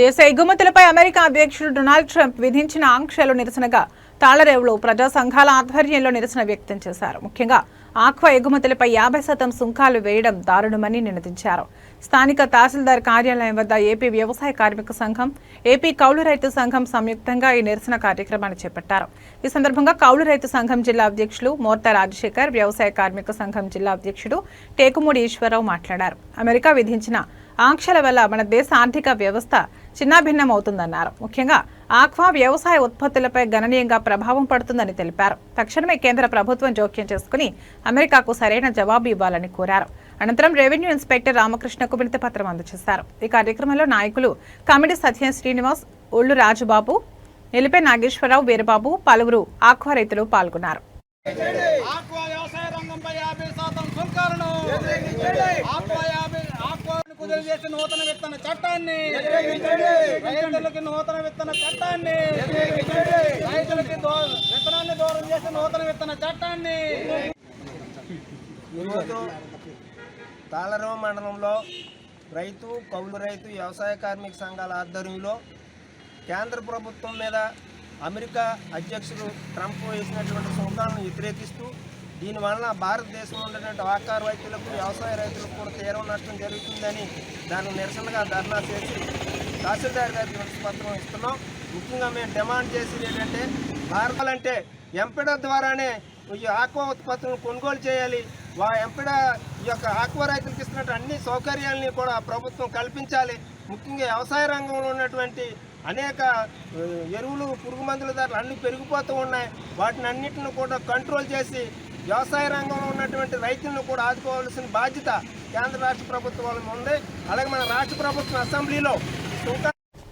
దేశ ఎగుమతులపై అమెరికా అధ్యక్షుడు డొనాల్డ్ ట్రంప్ విధించిన ఆంక్షలు నిరసనగా తాళరేవులో ప్రజా సంఘాల ఆధ్వర్యంలో నిరసన వ్యక్తం చేశారు. ముఖ్యంగా ఆక్వా ఎగుమతులపై యాభై శాతం సుంకాలు వేయడం దారుణమని నినదించారు. స్థానిక తహసీల్దార్ కార్యాలయం వద్ద ఏపీ వ్యవసాయ కార్మిక సంఘం ఏపీ కౌలు రైతు సంఘం సంయుక్తంగా ఈ నిరసన కార్యక్రమాన్ని చేపట్టారు. ఈ సందర్భంగా కౌలు రైతు సంఘం జిల్లా అధ్యక్షులు మోర్తా రాజశేఖర్ వ్యవసాయ కార్మిక సంఘం జిల్లా అధ్యక్షుడు టేకుమూడి ఈశ్వరరావు మాట్లాడారు. అమెరికా విధించిన ఆంక్షల వల్ల మన దేశ ఆర్థిక వ్యవస్థ చిన్నాభిన్నమవుతుందన్నారు. ముఖ్యంగా ఆక్వా వ్యవసాయ ఉత్పత్తులపై గణనీయంగా ప్రభావం పడుతుందని తెలిపారు. తక్షణమే కేంద్ర ప్రభుత్వం జోక్యం చేసుకుని అమెరికాకు సరైన జవాబు ఇవ్వాలని కోరారు. అనంతరం రెవెన్యూ ఇన్స్పెక్టర్ రామకృష్ణకు వినతి పత్రం అందజేశారు. ఈ కార్యక్రమంలో నాయకులు కమిడి సత్యం శ్రీనివాస్ ఒళ్ళు రాజుబాబు ఎలిపే నాగేశ్వరరావు వీరబాబు పలువురు ఆక్వా రైతులు పాల్గొన్నారు. ఆక్వా వ్యవసాయ రంగంపై యాభై శాతం సుంకాలను ఆక్వా కుదిరి చేసిన నూతన విత్తన చట్టాన్ని. రైతులకి నూతన విత్తన చట్టాన్ని. రైతులకి విత్తనాన్ని దూరం చేసిన నూతన విత్తన చట్టాన్ని. తాళరవ మండలంలో రైతు కౌలు రైతు వ్యవసాయ కార్మిక సంఘాల ఆధ్వర్యంలో కేంద్ర ప్రభుత్వం మీద అమెరికా అధ్యక్షుడు ట్రంప్ వేసినటువంటి సుంకాలను వ్యతిరేకిస్తూ దీనివలన భారతదేశంలో ఉండేటువంటి ఆకార రైతులకు వ్యవసాయ రైతులకు కూడా తీవ్ర నష్టం జరుగుతుందని దానికి నిరసనగా ధర్నా చేసి తహసీల్దార్ గారికి పత్రం ఇస్తున్నాం. ముఖ్యంగా మేము డిమాండ్ చేసేది ఏంటంటే భారతాలంటే ఎంపిడ ద్వారానే ఈ ఆక్వా ఉత్పత్తులను కొనుగోలు చేయాలి. వా ఎంపిడ ఈ యొక్క ఆక్వా రైతులకు ఇస్తున్నట్టు అన్ని సౌకర్యాలని కూడా ప్రభుత్వం కల్పించాలి. ముఖ్యంగా వ్యవసాయ రంగంలో ఉన్నటువంటి అనేక ఎరువులు పురుగు మందుల ధరలు అన్నీ పెరిగిపోతూ ఉన్నాయి. వాటిని అన్నిటిని కూడా కంట్రోల్ చేసి వ్యవసాయ రంగంలో ఉన్నటువంటి రైతులను కూడా ఆదుకోవాల్సిన బాధ్యత కేంద్ర రాష్ట్ర ప్రభుత్వాల ఉంది అలాగే మన రాష్ట్ర ప్రభుత్వం అసెంబ్లీలో సుంకా